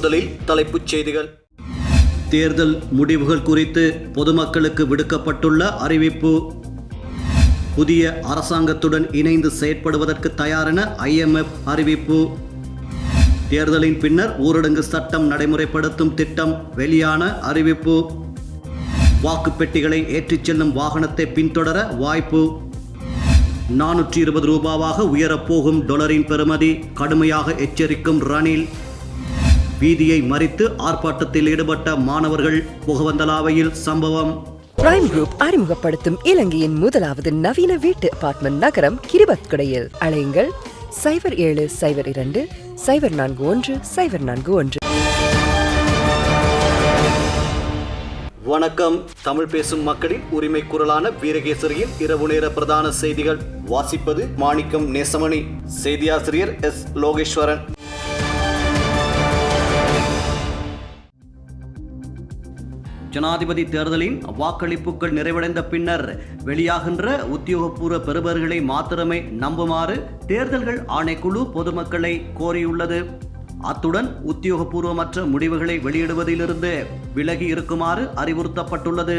முதலில் தலைப்புச் செய்திகள். தேர்தல் முடிவுகள் குறித்து பொதுமக்களுக்கு விடுக்கப்பட்டுள்ள அறிவிப்பு. புதிய அரசாங்கத்துடன் இணைந்து செயற்படுவதற்கு தயாரென ஐஎம்எஃப் அறிவிப்பு. தேர்தலின் பின்னர் ஊரடங்கு சட்டம் நடைமுறைப்படுத்தும் திட்டம் வெளியான அறிவிப்பு. வாக்குப்பெட்டிகளை ஏற்றிச் செல்லும் வாகனத்தை பின்தொடர வாய்ப்பு. நானூற்றி இருபது ரூபாவாக உயரப்போகும் டொலரின் பெறுமதி கடுமையாக எச்சரிக்கும் ரணில். வீதியை மறித்து ஆர்ப்பாட்டத்தில் ஈடுபட்ட மாணவர்கள் புகவந்தலாவையில் சம்பவம். பிரைம் குரூப் அறிமுகப்படுத்தும் இலங்கையின் முதலாவது நவீன வீட்டு அபார்ட்மெண்ட் நகரம் கிரிபத்குடையில். அழையுங்கள் சைபர் ஏழு சைபர் இரண்டு சைபர் நான்கு ஒன்று சைபர் நான்கு ஒன்று. வணக்கம். தமிழ் பேசும் மக்களின் உரிமை குரலான வீரகேசரியின் இரவு நேர பிரதான செய்திகள். வாசிப்பது மாணிக்கம் நேசமணி. செய்தியாசிரியர் எஸ் லோகேஸ்வரன். ஜனாதிபதி தேர்தலின் வாக்களிப்புகள் நிறைவடைந்த பின்னர் வெளியாகின்ற உத்தியோகபூர்வ பெறுபர்களை மாத்திரமே நம்புமாறு தேர்தல்கள் ஆணைக்குழு பொதுமக்களை கோரியுள்ளது. அத்துடன் உத்தியோகபூர்வமற்ற முடிவுகளை வெளியிடுவதிலிருந்து விலகி இருக்குமாறு அறிவுறுத்தப்பட்டுள்ளது.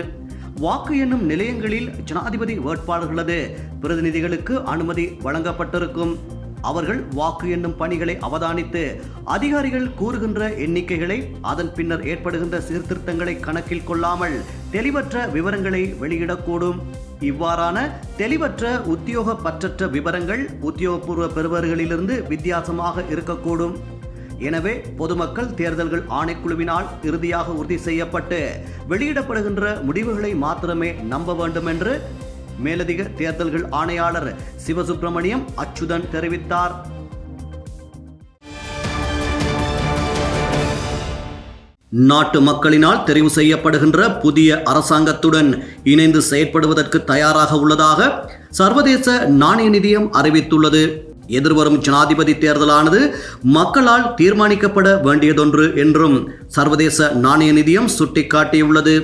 வாக்கு எண்ணும் நிலையங்களில் ஜனாதிபதி வேட்பாளர்களது பிரதிநிதிகளுக்கு அனுமதி வழங்கப்பட்டிருக்கும். அவர்கள் வாக்கு எண்ணும் பணிகளை அவதானித்து அதிகாரிகள் கூறுகின்ற எண்ணிக்கைகளை அதன் பின்னர் ஏற்படுகின்ற சீர்திருத்தங்களை கணக்கில் கொள்ளாமல் தெளிவற்ற விவரங்களை வெளியிடக்கூடும். இவ்வாறான தெளிவற்ற உத்தியோக பற்றற்ற விவரங்கள் உத்தியோகபூர்வ பெறுவர்களிலிருந்து வித்தியாசமாக இருக்கக்கூடும். எனவே பொதுமக்கள் தேர்தல்கள் ஆணைக்குழுவினால் இறுதியாக உறுதி செய்யப்பட்டு வெளியிடப்படுகின்ற முடிவுகளை மாத்திரமே நம்ப வேண்டும் என்று மேலதிக தேர்தல்கள் ஆணையாளர் சிவசுப்பிரமணியம் அச்சுதன் தெரிவித்தார். நாட்டு மக்களினால் தெரிவு செய்யப்படுகின்ற புதிய அரசாங்கத்துடன் இணைந்து செயற்படுவதற்கு தயாராக உள்ளதாக சர்வதேச நாணய நிதியம் அறிவித்துள்ளது. எதிர்வரும் ஜனாதிபதி தேர்தலானது மக்களால் தீர்மானிக்கப்பட வேண்டியதொன்று என்றும் சர்வதேச நாணய நிதியம் சுட்டிக்காட்டியுள்ளது.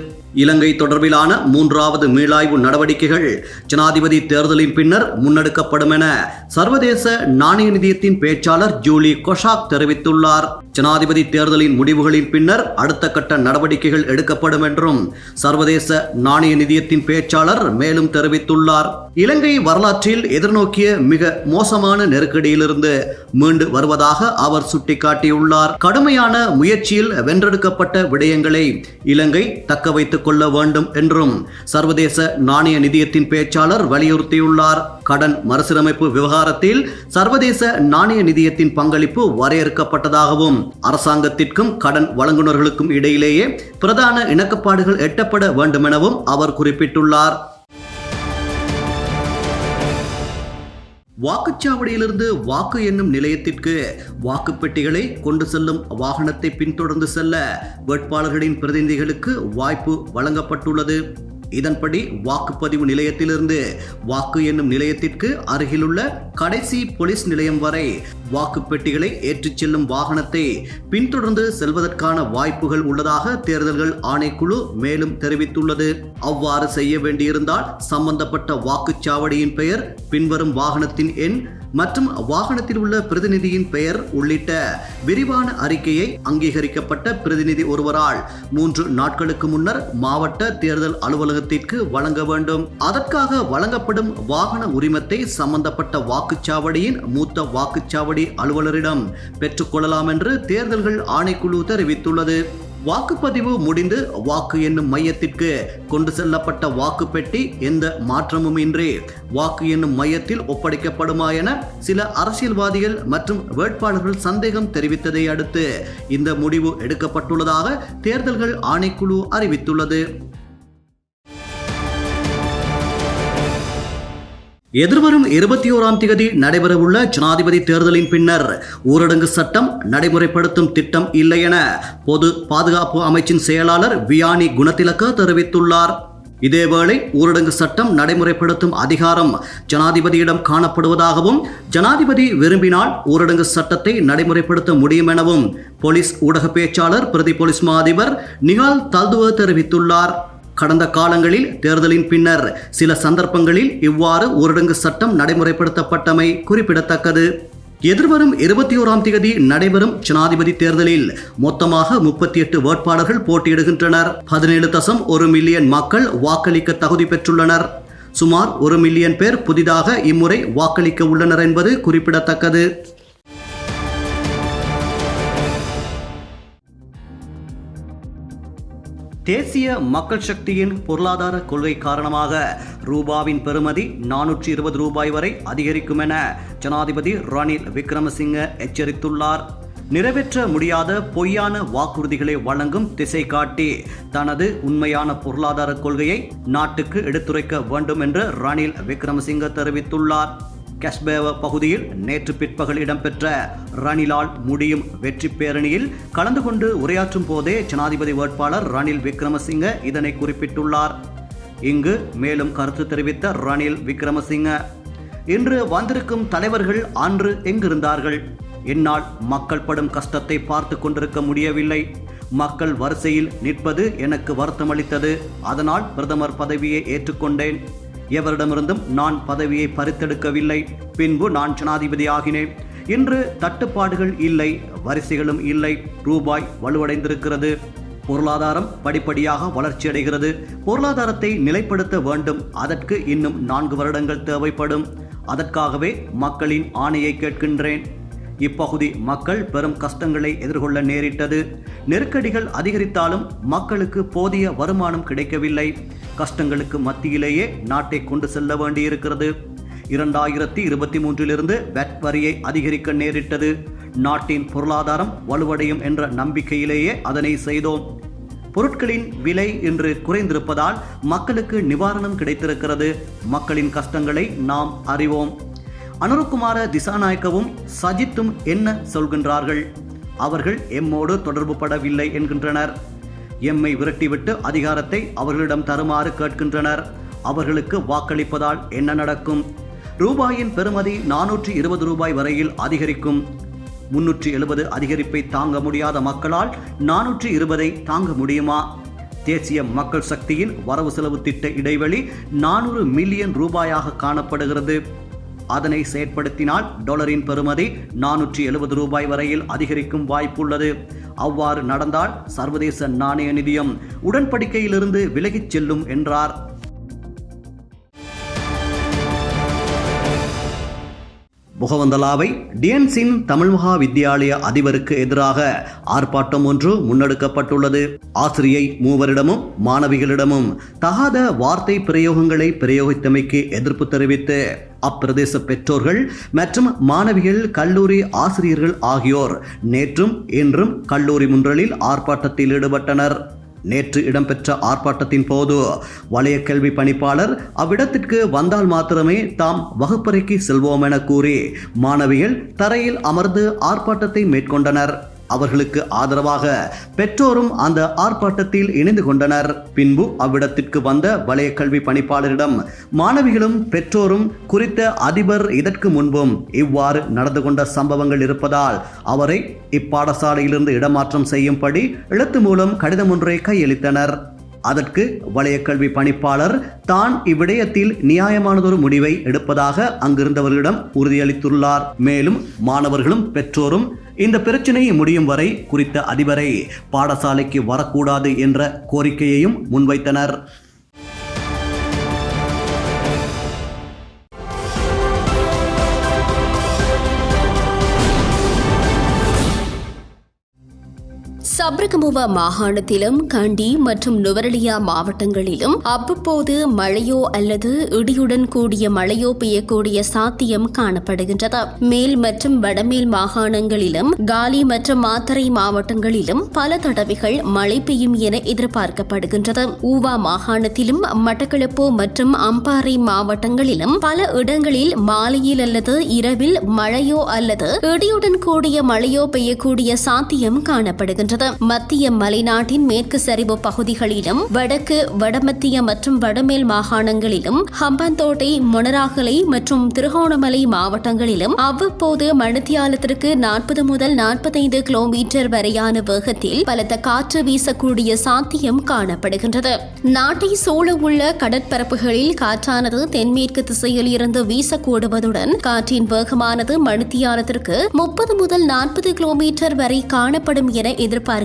இலங்கை தொடர்பிலான மூன்றாவது மீளாய்வு நடவடிக்கைகள் ஜனாதிபதி தேர்தலின் பின்னர் முன்னெடுக்கப்படும் என சர்வதேச நாணய நிதியத்தின் பேச்சாளர் ஜூலி கொஷாக் தெரிவித்துள்ளார். ஜனாதிபதி தேர்தலின் முடிவுகளின் பின்னர் அடுத்த கட்ட நடவடிக்கைகள் எடுக்கப்படும் என்றும் சர்வதேச நாணய நிதியத்தின் பேச்சாளர் மேலும் தெரிவித்துள்ளார். இலங்கை வரலாற்றில் எதிர்நோக்கிய மிக மோசமான நெருக்கடியிலிருந்து மீண்டு வருவதாக அவர் சுட்டிக்காட்டியுள்ளார். கடுமையான முயற்சியில் வென்றெடுக்கப்பட்ட விடயங்களை இலங்கை தக்க வைத்துக் கொள்ள வேண்டும் என்றும் சர்வதேச நாணய நிதியத்தின் பேச்சாளர் வலியுறுத்தியுள்ளார். கடன் மறுசீரமைப்பு விவகாரத்தில் சர்வதேச நாணய நிதியத்தின் பங்களிப்பு வரையறுக்கப்பட்டதாகவும் அரசாங்கத்திற்கும் கடன் வழங்குநர்களுக்கும் இடையிலேயே பிரதான இணக்கப்பாடுகள் எட்டப்பட வேண்டுமெனவும் அவர் குறிப்பிட்டுள்ளார். வாக்குச்சாவடியிலிருந்து வாக்கு எண்ணும் நிலையத்திற்கு வாக்குப்பெட்டிகளை கொண்டு செல்லும் வாகனத்தை பின்தொடர்ந்து செல்ல வேட்பாளர்களின் பிரதிநிதிகளுக்கு வாய்ப்பு வழங்கப்பட்டுள்ளது. இதன்படி வாக்குப்பதிவு நிலையத்திலிருந்து வாக்கு என்னும் நிலையத்திற்கு அருகிலுள்ள கடைசி போலீஸ் நிலையம் வரை வாக்குப்பெட்டிகளை ஏற்றிச் செல்லும் வாகனத்தை பின்தொடர்ந்து செல்வதற்கான வாய்ப்புகள் உள்ளதாக தேர்தல்கள் ஆணைக்குழு மேலும் தெரிவித்துள்ளது. அவ்வாறு செய்ய வேண்டியிருந்தால் சம்பந்தப்பட்ட வாக்குச்சாவடியின் பெயர் பின்வரும் வாகனத்தின் எண் மற்றும் வாகனத்தில் உள்ள பிரதிநிதியின் பெயர் உள்ளிட்ட விரிவான அறிக்கையை அங்கீகரிக்கப்பட்ட பிரதிநிதி ஒருவரால் மூன்று நாட்களுக்கு முன்னர் மாவட்ட தேர்தல் அலுவலகத்திற்கு வழங்க வேண்டும். அதற்காக வழங்கப்படும் வாகன உரிமத்தை சம்பந்தப்பட்ட வாக்குச்சாவடியின் மூத்த வாக்குச்சாவடி அலுவலரிடம் பெற்றுக்கொள்ளலாம் என்று தேர்தல்கள் ஆணைக்குழு தெரிவித்துள்ளது. வாக்குப்பதிவு முடிந்து வாக்கு எண்ணும் மையத்திற்கு கொண்டு செல்லப்பட்ட வாக்குப்பெட்டி எந்த மாற்றமும் இன்றி வாக்கு எண்ணும் மையத்தில் ஒப்படைக்கப்படுமா என சில அரசியல்வாதிகள் மற்றும் வேட்பாளர்கள் சந்தேகம் தெரிவித்ததை அடுத்து இந்த முடிவு எடுக்கப்பட்டுள்ளதாக தேர்தல்கள் ஆணைக்குழு அறிவித்துள்ளது. எதிர்வரும் இருபத்தி ஓராம் தேதி நடைபெறவுள்ள ஜனாதிபதி தேர்தலின் பின்னர் ஊரடங்கு சட்டம் நடைமுறைப்படுத்தும் திட்டம் இல்லை என பொது பாதுகாப்பு அமைச்சின் செயலாளர் வியானி குணத்திலக்க தெரிவித்துள்ளார். இதேவேளை ஊரடங்கு சட்டம் நடைமுறைப்படுத்தும் அதிகாரம் ஜனாதிபதியிடம் காணப்படுவதாகவும் ஜனாதிபதி விரும்பினால் ஊரடங்கு சட்டத்தை நடைமுறைப்படுத்த முடியும் எனவும் போலீஸ் ஊடக பேச்சாளர் பிரதி போலீஸ் மா அதிபர் நிகால் தல்துவ தெரிவித்துள்ளார். கடந்த காலங்களில் தேர்தலின் பின்னர் சில சந்தர்ப்பங்களில் இவ்வாறு ஊரடங்கு சட்டம் நடைமுறைப்படுத்தப்பட்டமை குறிப்பிடத்தக்கது. எதிர்வரும் இருபத்தி ஓராம் தேதி நடைபெறும் ஜனாதிபதி தேர்தலில் மொத்தமாக முப்பத்தி எட்டு வேட்பாளர்கள் போட்டியிடுகின்றனர். பதினேழு தசம் ஒரு மில்லியன் மக்கள் வாக்களிக்க தகுதி பெற்றுள்ளனர். சுமார் ஒரு மில்லியன் பேர் புதிதாக இம்முறை வாக்களிக்க உள்ளனர் என்பது குறிப்பிடத்தக்கது. தேசிய மக்கள் சக்தியின் பொருளாதார கொள்கை காரணமாக ரூபாவின் பெறுமதி நானூற்றி இருபது ரூபாய் வரை அதிகரிக்கும் என ஜனாதிபதி ரணில் விக்ரமசிங்க எச்சரித்துள்ளார். நிறைவேற்ற முடியாத பொய்யான வாக்குறுதிகளை வழங்கும் திசை காட்டி தனது உண்மையான பொருளாதார கொள்கையை நாட்டுக்கு எடுத்துரைக்க வேண்டும் என்று ரணில் விக்ரமசிங்க தெரிவித்துள்ளார். கஸ்பேவ பகுதியில் நேற்று பிற்பகல் இடம்பெற்ற ரணிலால் முடியும் வெற்றி பேரணியில் கலந்து கொண்டு உரையாற்றும் போதே ஜனாதிபதி வேட்பாளர் ரணில் விக்ரமசிங்க இதனை குறிப்பிட்டுள்ளார். இங்கு மேலும் கருத்து தெரிவித்த ரணில் விக்ரமசிங்க இன்று வந்திருக்கும் தலைவர்கள் அன்று எங்கிருந்தார்கள்? என்னால் மக்கள் படும் கஷ்டத்தை பார்த்து கொண்டிருக்க முடியவில்லை. மக்கள் வரிசையில் நிற்பது எனக்கு வருத்தமளித்தது. அதனால் பிரதமர் பதவியை ஏற்றுக்கொண்டேன். எவரிடமிருந்தும் நான் பதவியை பறித்தெடுக்கவில்லை. பின்பு நான் ஜனாதிபதி ஆகினேன் இன்று தட்டுப்பாடுகள் இல்லை வரிசைகளும் இல்லை ரூபாய் வலுவடைந்திருக்கிறது. பொருளாதாரம் படிப்படியாக வளர்ச்சியடைகிறது. பொருளாதாரத்தை நிலைப்படுத்த வேண்டும். அதற்கு இன்னும் நான்கு வருடங்கள் தேவைப்படும். அதற்காகவே மக்களின் ஆணையை கேட்கின்றேன். இப்பகுதி மக்கள் பெரும் கஷ்டங்களை எதிர்கொள்ள நேரிட்டது. நெருக்கடிகள் அதிகரித்தாலும் மக்களுக்கு போதிய வருமானம் கிடைக்கவில்லை. கஷ்டங்களுக்கு மத்தியிலேயே நாட்டை கொண்டு செல்ல வேண்டியிருக்கிறது. இரண்டாயிரத்தி இருபத்தி மூன்றிலிருந்து வெட் வரியை அதிகரிக்க நேரிட்டது. நாட்டின் பொருளாதாரம் வலுவடையும் என்ற நம்பிக்கையிலேயே அதனை செய்தோம். பொருட்களின் விலை இன்று குறைந்திருப்பதால் மக்களுக்கு நிவாரணம் கிடைத்திருக்கிறது. மக்களின் கஷ்டங்களை நாம் அறிவோம். அனுருகுமார திசாநாயக்கவும் சஜித்தும் என்ன சொல்கின்றார்கள்? அவர்கள் எம்மோடு தொடர்பு படவில்லை என்கின்றனர். எம்மை விரட்டிவிட்டு அதிகாரத்தை அவர்களிடம் தருமாறு கேட்கின்றனர். அவர்களுக்கு வாக்களிப்பதால் என்ன நடக்கும்? ரூபாயின் பெறுமதி நானூற்றி இருபது ரூபாய் வரையில் அதிகரிக்கும். முன்னூற்றி எழுபது அதிகரிப்பை தாங்க முடியாத மக்களால் நானூற்றி இருபதை தாங்க முடியுமா? தேசிய மக்கள் சக்தியின் வரவு செலவு திட்ட இடைவெளி நானூறு மில்லியன் ரூபாயாக காணப்படுகிறது. அதனை செயற்படுத்தினால் டாலரின் பெறுமதி நானூற்றி எழுபது ரூபாய் வரையில் அதிகரிக்கும் வாய்ப்புள்ளது. அவ்வாறு நடந்தால் சர்வதேச நாணய நிதியம் உடன்படிக்கையிலிருந்து விலகிச் செல்லும் என்றார். முகவந்தலாவை டிஎன்சின் தமிழ் மகா வித்தியாலய அதிபருக்கு எதிராக ஆர்ப்பாட்டம் ஒன்று முன்னெடுக்கப்பட்டுள்ளது. ஆசிரியை மூவரிடமும் மாணவிகளிடமும் தகாத வார்த்தை பிரயோகங்களை பிரயோகித்தமைக்கு எதிர்ப்பு தெரிவித்து அப்பிரதேச பெற்றோர்கள் மற்றும் மாணவிகள் கல்லூரி ஆசிரியர்கள் ஆகியோர் நேற்றும் இன்றும் கல்லூரி முன்றலில் ஆர்ப்பாட்டத்தில் ஈடுபட்டனர். நேற்று இடம்பெற்ற ஆர்ப்பாட்டத்தின் போது வலய கல்வி பணிப்பாளர் அவ்விடத்திற்கு வந்தால் மாத்திரமே தாம் வகுப்பறைக்கு செல்வோம் என கூறி மாணவிகள் தரையில் அமர்ந்து ஆர்ப்பாட்டத்தை மேற்கொண்டனர். அவர்களுக்கு ஆதரவாக பெற்றோரும் அந்த ஆர்ப்பாட்டத்தில் இணைந்து கொண்டனர். பின்பு அவ்விடத்திற்கு வந்த வலய கல்வி பணிப்பாளரிடம் மாணவிகளும் பெற்றோரும் குறித்த அதிபர் இதற்கு முன்பும் இவ்வாறு நடந்து கொண்ட சம்பவங்கள் இருப்பதால் அவரை இப்பாடசாலையிலிருந்து இடமாற்றம் செய்யும்படி எழுத்து மூலம் கடிதம் ஒன்றை கையளித்தனர். அதற்கு வலய கல்வி பணிப்பாளர் தான் இவ்விடயத்தில் நியாயமானதொரு முடிவை எடுப்பதாக அங்கிருந்தவர்களிடம் உறுதியளித்துள்ளார். மேலும் மாணவர்களும் பெற்றோரும் இந்த பிரச்சினை முடியும் வரை குறித்த அதிபரை பாடசாலைக்கு வரக்கூடாது என்ற கோரிக்கையையும் முன்வைத்தனர். சப்ரகமுவ மாகாணத்திலும் கண்டி மற்றும் நுவரலியா மாவட்டங்களிலும் அவ்வப்போது மழையோ அல்லது இடியுடன் கூடிய மழையோ பெய்யக்கூடிய சாத்தியம் காணப்படுகின்றது. மேல் மற்றும் வடமேல் மாகாணங்களிலும் காலி மற்றும் மாத்தரை மாவட்டங்களிலும் பல தடவைகள் மழை பெய்யும் என எதிர்பார்க்கப்படுகின்றது. ஊவா மாகாணத்திலும் மட்டக்களப்பு மற்றும் அம்பாறை மாவட்டங்களிலும் பல இடங்களில் மாலையில் அல்லது இரவில் மழையோ அல்லது இடியுடன் கூடிய மழையோ பெய்யக்கூடிய சாத்தியம் காணப்படுகின்றது. மத்திய மலைநாட்டின் மேற்கு சரிவு பகுதிகளிலும் வடக்கு வடமத்திய மற்றும் வடமேல் மாகாணங்களிலும் ஹம்பந்தோட்டை மொனராகலை மற்றும் திருகோணமலை மாவட்டங்களிலும் அவ்வப்போது மணித்தியாலத்திற்கு நாற்பது முதல் நாற்பத்தைந்து கிலோமீட்டர் வரையான வேகத்தில் பலத்த காற்று வீசக்கூடிய சாத்தியம் காணப்படுகின்றது. நாட்டை சூழ உள்ள கடற்பரப்புகளில் காற்றானது தென்மேற்கு திசையில் இருந்து வீசக்கூடுவதுடன் காற்றின் வேகமானது மணித்தியாலத்திற்கு முப்பது முதல் நாற்பது கிலோமீட்டர் வரை காணப்படும் என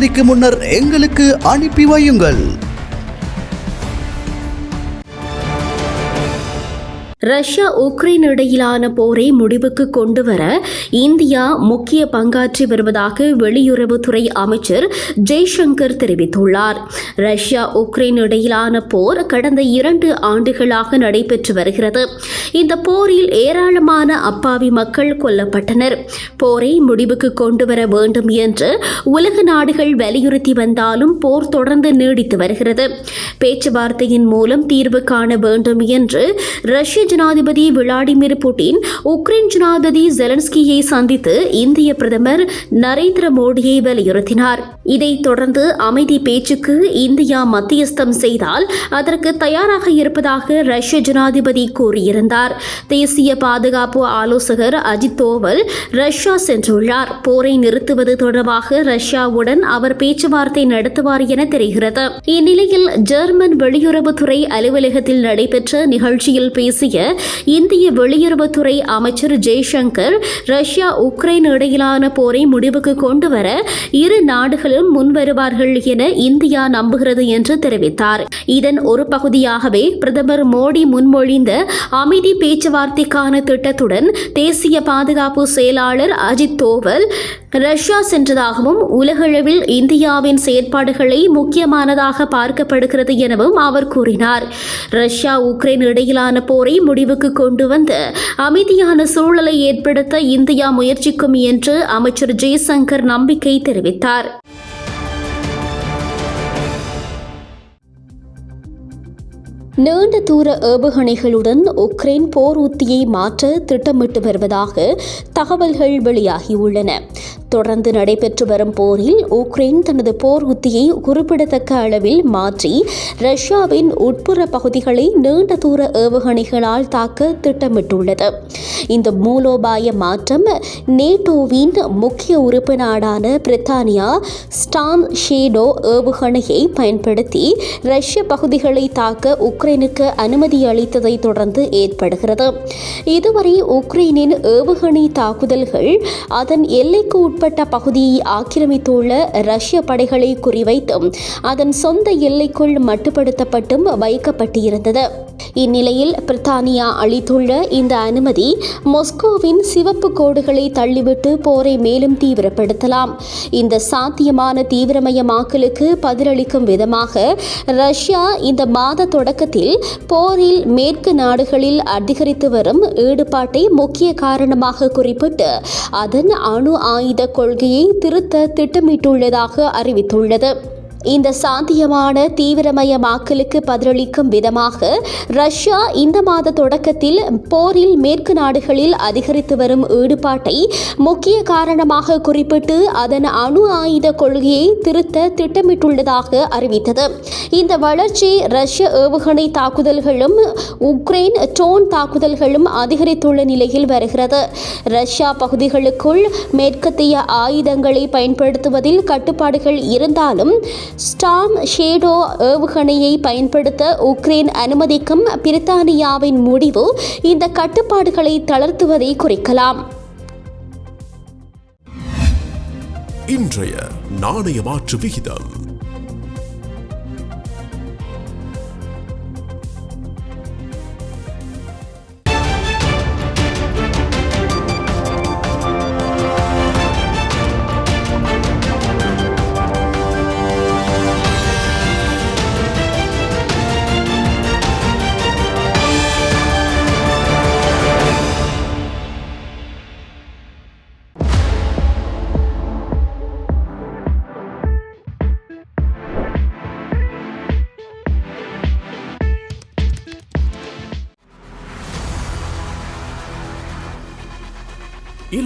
தேதிக்கு முன்னர் எங்களுக்கு அனுப்பி வையுங்கள். ரஷ்யா உக்ரைன் இடையிலான போரை முடிவுக்கு கொண்டு வர இந்தியா முக்கிய பங்காற்றி வருவதாக வெளியுறவுத்துறை அமைச்சர் ஜெய்சங்கர் தெரிவித்துள்ளார். ரஷ்யா உக்ரைன் இடையிலான போர் கடந்த இரண்டு ஆண்டுகளாக நடைபெற்று வருகிறது. இந்த போரில் ஏராளமான அப்பாவி மக்கள் கொல்லப்பட்டனர். போரை முடிவுக்கு கொண்டு வர வேண்டும் என்று உலக நாடுகள் வலியுறுத்தி வந்தாலும் போர் தொடர்ந்து நீடித்து வருகிறது. பேச்சுவார்த்தையின் மூலம் தீர்வு காண வேண்டும் என்று ரஷ்ய ஜனாதிபதி விளாடிமிர் புட்டின் உக்ரைன் ஜனாதிபதி ஜெலன்ஸ்கியை சந்தித்து இந்திய பிரதமர் நரேந்திர மோடியை வலியுறுத்தினார். இதைத் தொடர்ந்து அமைதி பேச்சுக்கு இந்தியா மத்தியஸ்தம் செய்தால் அதற்கு தயாராக இருப்பதாக ரஷ்ய ஜனாதிபதி கூறியிருந்தார். தேசிய பாதுகாப்பு ஆலோசகர் அஜித் தோவல் ரஷ்யா சென்றுள்ளார். போரை நிறுத்துவது தொடர்பாக ரஷ்யாவுடன் அவர் பேச்சுவார்த்தை நடத்துவார் என தெரிகிறது. இந்நிலையில் ஜெர்மன் வெளியுறவுத்துறை அலுவலகத்தில் நடைபெற்ற நிகழ்ச்சியில் பேசிய இந்திய வெளியுறவுத்துறை அமைச்சர் ஜெய்சங்கர் ரஷ்யா உக்ரைன் இடையிலான போரை முடிவுக்கு கொண்டுவர இரு நாடுகளும் முன்வருவார்கள் என இந்தியா நம்புகிறது என்று தெரிவித்தார். இதன் ஒரு பகுதியாகவே பிரதமர் மோடி முன்மொழிந்த அமைதி பேச்சுவார்த்தைக்கான திட்டத்துடன் தேசிய பாதுகாப்பு செயலாளர் அஜித் தோவல் ரஷ்யா சென்றதாகவும் உலகளவில் இந்தியாவின் செயற்பாடுகளை முக்கியமானதாக பார்க்கப்படுகிறது எனவும் அவர் கூறினார். ரஷ்யா உக்ரைன் இடையிலான போரை முடிவுக்கு கொண்டு வந்து அமைதியான சூழலை ஏற்படுத்த இந்தியா முயற்சிக்கும் என்று அமைச்சர் ஜெய்சங்கர் நம்பிக்கை தெரிவித்தார். நீண்ட தூர ஏவுகணைகளுடன் உக்ரைன் போர் உத்தியை மாற்ற திட்டமிட்டு வருவதாக தகவல்கள் வெளியாகியுள்ளன. தொடர்ந்து நடைபெற்று வரும் போரில் உக்ரைன் தனது போர் உத்தியை குறிப்பிடத்தக்க அளவில் மாற்றி ரஷ்யாவின் உட்புற பகுதிகளை நீண்ட தூர ஏவுகணைகளால் தாக்க திட்டமிட்டுள்ளது. இந்த மூலோபாய மாற்றம் நேட்டோவின் முக்கிய உறுப்பு நாடான பிரித்தானியா ஸ்டாம் ஷேடோ ஏவுகணையை பயன்படுத்தி ரஷ்ய பகுதிகளை தாக்க உக்ரைனுக்கு அனுமதி அளித்ததை தொடர்ந்து ஏற்படுகிறது. இதுவரை உக்ரைனின் ஏவுகணை தாக்குதல்கள் அதன் எல்லைக்கு உட்பட்ட பகுதியை ஆக்கிரமித்துள்ள ரஷ்ய படைகளை குறிவைத்தும் அதன் சொந்த எல்லைக்குள் மட்டுப்படுத்தப்பட்டும் வைக்கப்பட்டிருந்தது. இந்நிலையில் பிரித்தானியா அளித்துள்ள இந்த அனுமதி மொஸ்கோவின் சிவப்பு கோடுகளை தள்ளிவிட்டு போரை மேலும் தீவிரப்படுத்தலாம். இந்த சாத்தியமான தீவிரமயமாக்கலுக்கு பதிலளிக்கும் விதமாக ரஷ்யா இந்த மாத தொடக்கத்தில் போரில் மேற்கு நாடுகளில் அதிகரித்து வரும் ஈடுபாட்டை முக்கிய காரணமாக குறிப்பிட்டு அதன் அணு ஆயுத கொள்கையை திருத்த திட்டமிட்டுள்ளதாக அறிவித்துள்ளது. இந்த சாந்தியமான தீவிரமயமாக்கலுக்கு பதிலளிக்கும் விதமாக ரஷ்யா இந்த மாத தொடக்கத்தில் போரில் மேற்கு நாடுகளில் அதிகரித்து வரும் ஈடுபாட்டை முக்கிய காரணமாக குறிப்பிட்டு அதன் அணு ஆயுத கொள்கையை திருத்த திட்டமிட்டுள்ளதாக அறிவித்தது. இந்த வளர்ச்சி ரஷ்ய ஏவுகணை தாக்குதல்களும் உக்ரைன் ட்ரோன் தாக்குதல்களும் அதிகரித்துள்ள நிலையில் வருகிறது. ரஷ்யா பகுதிகளுக்குள் மேற்கத்திய ஆயுதங்களை பயன்படுத்துவதில் கட்டுப்பாடுகள் இருந்தாலும் ஸ்டாம் ஷேடோ ஏவுகணையை பயன்படுத்த உக்ரைன் அனுமதிக்கும் பிரித்தானியாவின் முடிவு இந்த கட்டுப்பாடுகளை தளர்த்துவதை குறைக்கலாம். இன்றைய நாணய மாற்று விகிதம்.